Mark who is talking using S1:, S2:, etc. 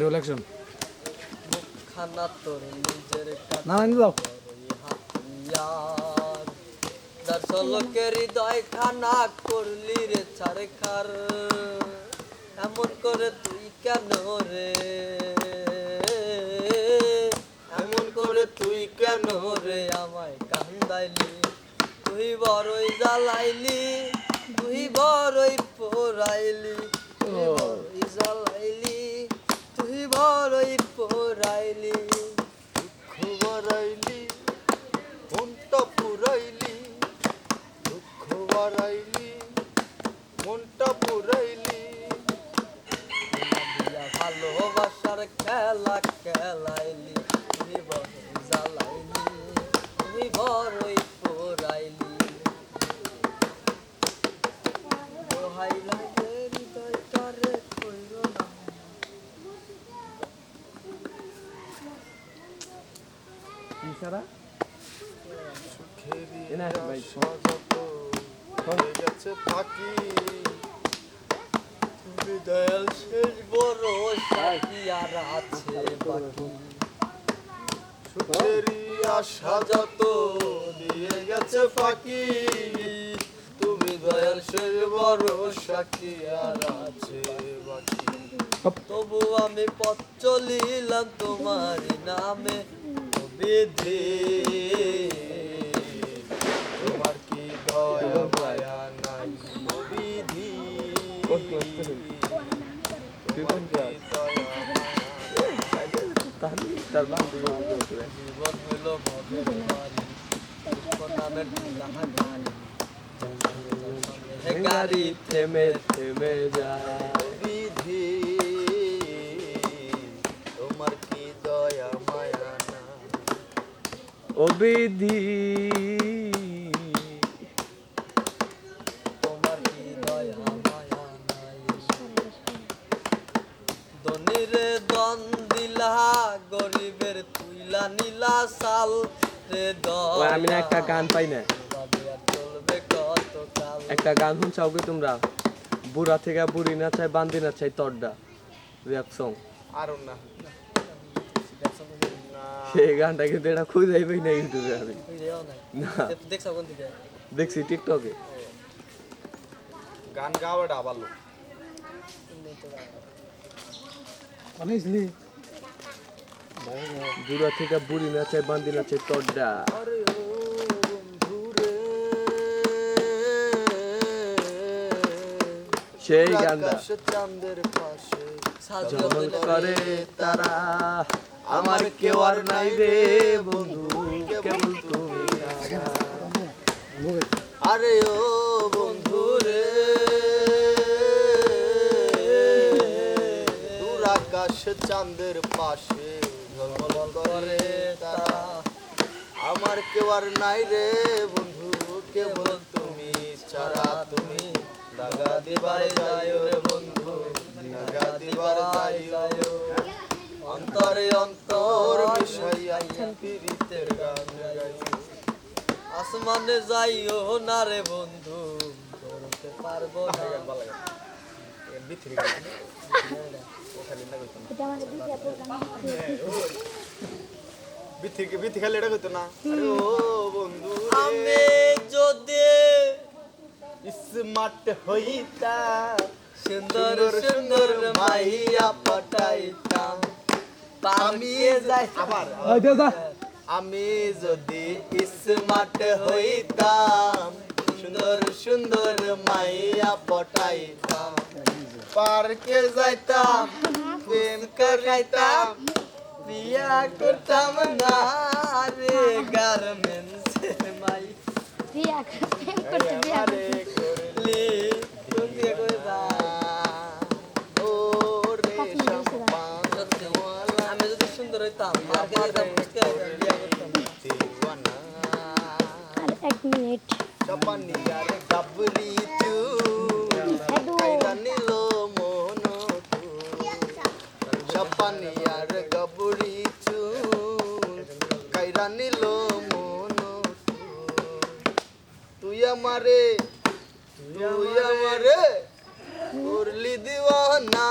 S1: Roll action
S2: খানা তোর নিজের
S1: না
S2: এমন করে তুই কেন রে এমন করে তুই কেন রে আমায় কান্দাইলি তুই বড়ই জ্বালাইলি তুই বড়ই পোড়াইলি
S3: বাড়াইলি মনটা পুরাইলি।
S2: ভালোবাসার খেলা খেলাইলি তুই বড়ই জ্বালাইলি তুই বড়ই
S1: সারা?
S3: সুখেরই
S1: এনা ভাই,
S3: যত হয়ে গেছে ফাঁকি তুমি দয়াল শেষ
S2: বড় সাথী আর আছে বাকি
S3: সুখেরই আশা যত দিয়ে গেছে ফাঁকি তুমি দয়াল শেষ বড় সাক্ষী আর আছে বাকি
S2: তবু আমি পথ চলিলাম তোমার নামে বিধি।
S3: মায়া
S1: তার নাম
S2: জীবন হইল গাড়ি
S1: থেমে থেমে যায়।
S3: বিধি তোমার কি দয়া মায়া না
S1: ও
S2: তোমার তুইলা নীলা সাল রে দয়া
S1: আমি না একটা গান পাই না। একটা গান শুনছাও কি তোমরা? বুড়া থেকে বুড়ি না চাই বান্দি না চাই তড্ডা র্যাপ সং
S3: আরও না।
S1: সেই গানটা কিন্তু এটা খুঁজেই পাই না ইউটিউবে আমি।
S2: নাই
S1: না।
S2: দেখছ কোন দিকে
S1: দেখছি টিকটকে
S3: গান গাওয়াটা ভালো।
S1: বুড়া থেকে বুড়ি না চাই বান্দি না চাই তড্ডা।
S3: আরে ও বন্ধুরে
S1: সেই গানটা।
S3: চাঁদের পাশে
S2: সাজিও
S1: করে তারা আমার কেউ আর নাই রে বন্ধু কেবল তুমি
S3: আরে। ও বন্ধুরে দূর আকাশ চাঁদের পাশে আমার কেউ আর নাই রে বন্ধু। কেবল তুমি ছাড়া তুমি। দাগা দিবার যায় রে বন্ধু। দাগা দিবার যায়। অন্তরে অন্তর মিশাইয়া পীড়িতের গান গাইও।
S2: আসমানে যাইও না রে বন্ধু। ধরতে পারব না।
S3: বিথি বিথি খালি এটা কইতো না। আরে ও বন্ধু
S2: আমি যদি
S3: স্মার্ট হইতা
S2: সুন্দর সুন্দর মাইয়া পটাইতাম পামিয়ে যাই।
S3: আবার
S1: ওই দে দা।
S3: আমি যদি স্মার্ট হইতাম সুন্দর সুন্দর মাইয়া পটাইতাম পার্কে যাইতাম প্রেম করাইতাম।
S2: বিয়া করতাম না রে গার্মেন্টসের মাই।
S4: বিয়া প্রেম করতে বিয়া
S3: আরে করলি
S2: লি কোন দিয়ে কই যা
S3: ও রে
S2: আমি যদি সুন্দর হইতাম বিয়া করতাম।
S4: আর এক মিনিট।
S3: চপানিয়ার গাবরি চু
S4: হ্যালো
S3: কাইরা নিল চপানিয়ার গাবুড়ি চু কাইরা নিল মন তুই আমারে তুই আমারে করলি দিওয়ানা।